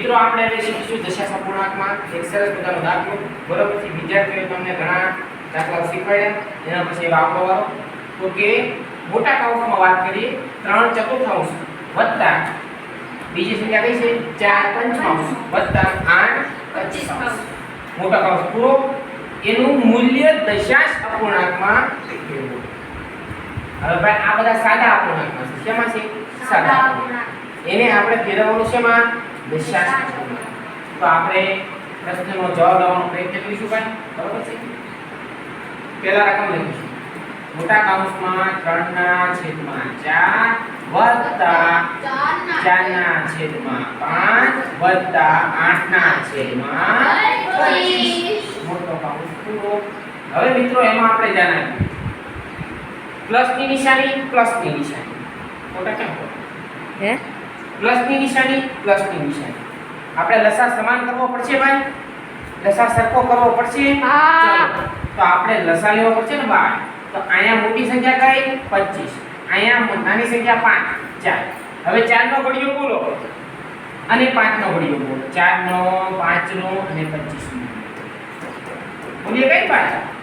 મિત્રો, આપણે હવે શીખીશું દશાંશ અપૂર્ણાંકમાં એક સરસ મજાનો દાખલો. બરોબર છે, વિદ્યાર્થીઓએ તમને ઘણા દાખલાઓ શીખવાડ્યા. એના પછી એવા આપણો વારો. તો કે મોટા કૌંસમાં વાત કરીએ. ત્રણ ચતુર્થાંશ વત્તા બીજી સંખ્યા કઈ છે? ચાર પંચમાંશ વત્તા આઠ પચીસ મોટા કૌંસ પૂરો. એનું મૂલ્ય દશાંશ અપૂર્ણાંકમાં. હવે ભાઈ, આ બધા સાદા અપૂર્ણાંકમાં છે. શેમાં છે? સાદા એને આપણે ફેરવવાનું શેમાં? અપૂર્ણાંક તો આપણે પ્રશ્નનો જવાબ લાવવાનો પ્રયત્ન કરીશું ભાઈ. બરોબર છે? પહેલા રકમ લખીશું મોટા કૌંસમાં ત્રણના છેદમાં ચાર વત્તા ચારના છેદમાં પાંચ વત્તા આઠના છેદમાં પચીસ. મોટો કૌંસ પૂરો. હવે મિત્રો એમાં આપણે પ્લસ પ્લસની નિશાની પ્લસની નિશાની. મોટા કેમ હે? પ્લસની નિશાની પ્લસની નિશાની. આપણે લસા સમાન કરવો પડશે ભાઈ? લસા સરખો કરવો પડશે? હા. તો આપણે લસા લેવો પડશે ને બાર. તો અહીંયા મોટી સંખ્યા કઈ? 25 અહીંયા નાની સંખ્યા પાંચ. ચાર. હવે 4 નો ઘડિયો બોલો. અને 5 નો ઘડિયો બોલો. 4 નો 5 નો અને 25 નો બોલીએ કઈ ભાઈ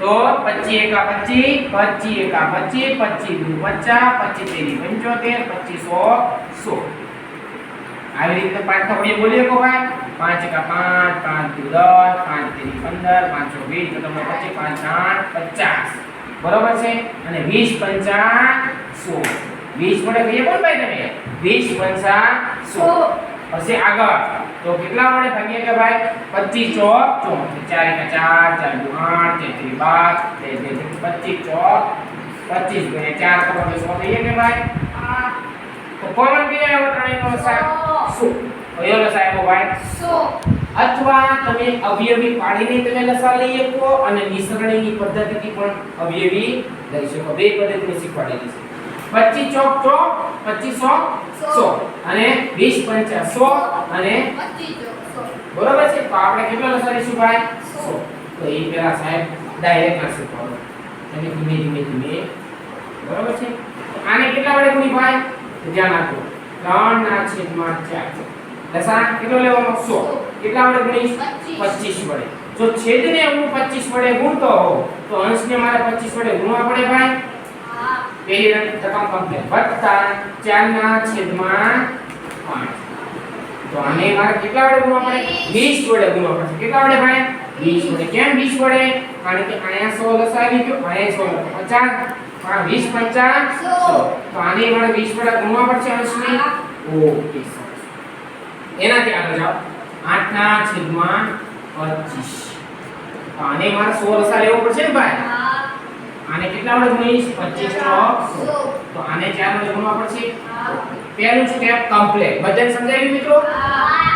તો 25 એકા 25 25 એકા 25 25 દુ 50 25 તેરી 75 25 સો આવી રીતે પાંચ થપડીએ બોલીએ કો ભાઈ. પાંચ એકા પાંચ પાંચ દુ દસ, પાંચ તેરી પંદર પાંચસો વીસ, તો તમને પચીસ, પાંચ, આઠ, પચાસ. બરોબર છે? અને વીસ, પંચા, સો. વીસ વડે કહીએ કોણ ભાઈ તમે? વીસ, પંચા સો. પછી આગળ. તો કેટલા વડે ભાગીએ કે ભાઈ? પચીસ ચોક ચોક ચાર એકા ચાર ચાર દુ આઠ ચાર તેરી બાર ચાર તેરી પચીસ ચોક. પચીસ ગુણ્યા ચાર કરો તો સો થઈએ કે ભાઈ? તો કોમન કઈ આવ્યો ત્રણેયનો સાહેબ? શું? કયો લસાય આવ્યો ભાઈ. અથવા તમે અવયવી પાડીને તમે લસા લઈ શકો અને મિશ્રણની પદ્ધતિથી પણ અવયવી લઈ શકો. બે પદ્ધતિને શીખવાડેલી છે. 25 ચોક ચોક 25 સો. અને વીસ પંચા સો અને બરોબર છે? તો આપણે કેટલો લસા લઈશું ભાઈ? સો. તો એ પેલા સાહેબ ડાયરેક્ટ લસી શીખવાડો અને ધીમે ધીમે ધીમે. બરોબર છે? આને કેટલા વડે ગુણી ભાઈ? ધ્યાન આપો ત્રણ ના છેદમાં 4 લસા કેટલો લેવાનો? સો. કેટલા વડે ગુણીશ? 25 વડે. જો છેદને હું 25 વડે ગુણતો હોઉં તો અંશને મારે 25 વડે ગુણવા પડે ભાઈ? પહેલી રકમ કમ્પ્લીટ વત્તા 4 ના છેદમાં 5 તો આને મારે કેટલા વડે ગુણવા પડે? 20 વડે ગુણવા પડશે. કેટલા વડે ભાઈ? 20 વડે. કેમ 20 વડે? કારણ કે અહીંયા 100 લસાવી ગયો. અહીંયા 100 50 આ 20 50 100 તો આને મારે 20 વડે ગુણવા પડશે અંશને? ઓકે એનાથી આગળ જાઓ. 8 ના છેદમાં 25 તો આને મારે 100 લસા લેવો પડશે ને ભાઈ? આને કેટલા વડે ગુણીશ 25 ચોક 100 તો આને 4 વડે ગુણવા પડશે? પહેલું સ્ટેપ કમ્પ્લીટ બધાને સમજાઈ ગયું મિત્રો?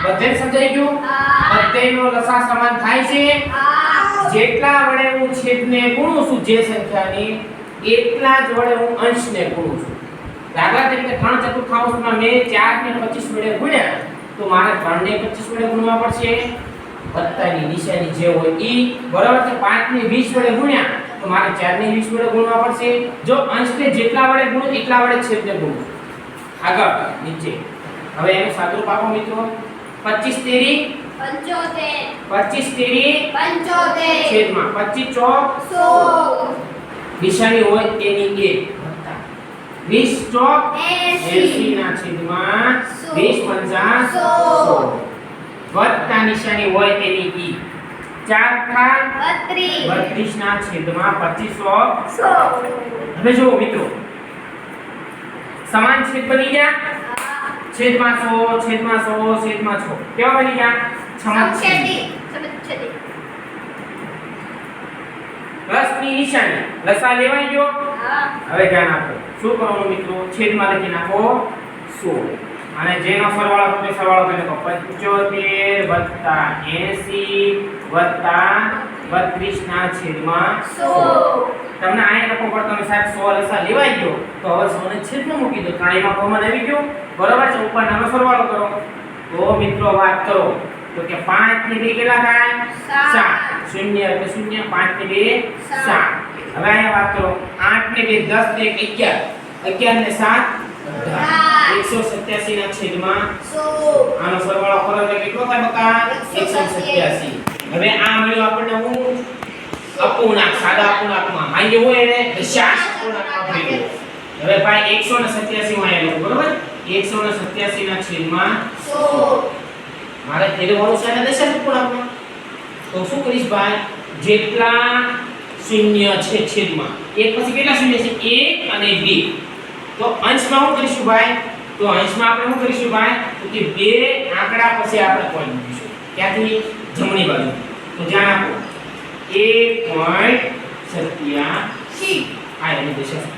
બધાને સમજાઈ ગયું? બધાયનો લસા સમાન થાય છે? જેટલા વડે હું છેદને ગુણું છું જે સંખ્યાની, એટલા જ વડે હું અંશને ગુણું છું. દાખલા તરીકે ત્રણ ચતુર્થાંશમાં મેં 4 ને 25 વડે ગુણ્યા, તો મારે 3 ને 25 વડે ગુણવા પડશે. વત્તાની નિશાની જે હોય ઈ. બરાબર છે? 5 ને 20 વડે ગુણ્યા તો મારે 4 ને 20 વડે ગુણવા પડશે. જો અંશને જેટલા વડે ગુણો એટલા વડે છેદને ગુણો. આગળ નીચે. હવે એનું સાદુરૂપ આપો મિત્રો. 25 તેરી. 25 તેરી. છેદમાં. 25 ચોક. નિશાની હોય તેની એક વત્તા. 20 ચોક. 80 ના છેદમાં 20 પંચા 100 વત્તા નિશાની હોય તેની ઈ. ચાર ખા 32 ના છેદમાં 2500 હવે જુઓ મિત્રો સમાન છેદ બની ગયા? છેદમાં 100 છેદમાં 100 છેદમાં છો. કેવા બની ગયા? સમાન છેદ. પ્લસની નિશાની. લસા લેવાઈ ગયો? હવે ધ્યાન આપો. શું કરવાનું મિત્રો? છેદમાં લખી નાખો. સો. અને જેનો સરવાળો તમે સરવાળો કરી નાખો. 75 વત્તા 80 વત્તા 32 ના છેદમાં 100 તમને આ લખો પણ તમે સાહેબ 100 લસા લેવાઈ ગયો. તો હવે 100 ને છેદમાં મૂકી દો. ત્રણેયમાં કોમન આવી ગયું. બરોબર છે? ઉપર નાનો સરવાળો કરો. તો મિત્રો વાત કરો. તો કે 5 ને 2 કેટલા થાય? સાત. 7 શૂન્ય એટલે શૂન્ય 5 ને 2 સાત. 7 હવે અહીંયા વાત કરો. 8 ને 2 10 ને 1 11 11 ને 7 અઢાર. એકસો સત્યાસી ના છેદમાં સો. આનો સરવાળો કરો એટલે કેટલો થાય બકા? એકસો સત્યાસી. હવે આ મળ્યું આપણને હું અપૂર્ણાંક, સાદા અપૂર્ણાંકમાં. આ હોય એને દશાંશ અપૂર્ણાંકમાં ભેગું હવે ભાઈ એકસો ને સત્યાસી માં આવ્યું બરોબર? એકસો ને સત્યાસી ના છેદમાં 100 મારે ફેરવવાનું છે ને દશાંશ અપૂર્ણાંકમાં. તો શું કરીશ ભાઈ? જેટલા શૂન્ય છે છેદમાં. એક પછી કેટલા શૂન્ય છે? એક અને બે. તો અંશમાં શું કરીશું ભાઈ? તો અંશમાં આપણે શું કરીશું ભાઈ? તો કે બે આંકડા પછી આપણે પોઈન્ટ મૂકીશું. ક્યાંથી? જમણી બાજુ. તો ધ્યાન આપો. એક પોઈન્ટ સત્યાસી. આ એની દિશા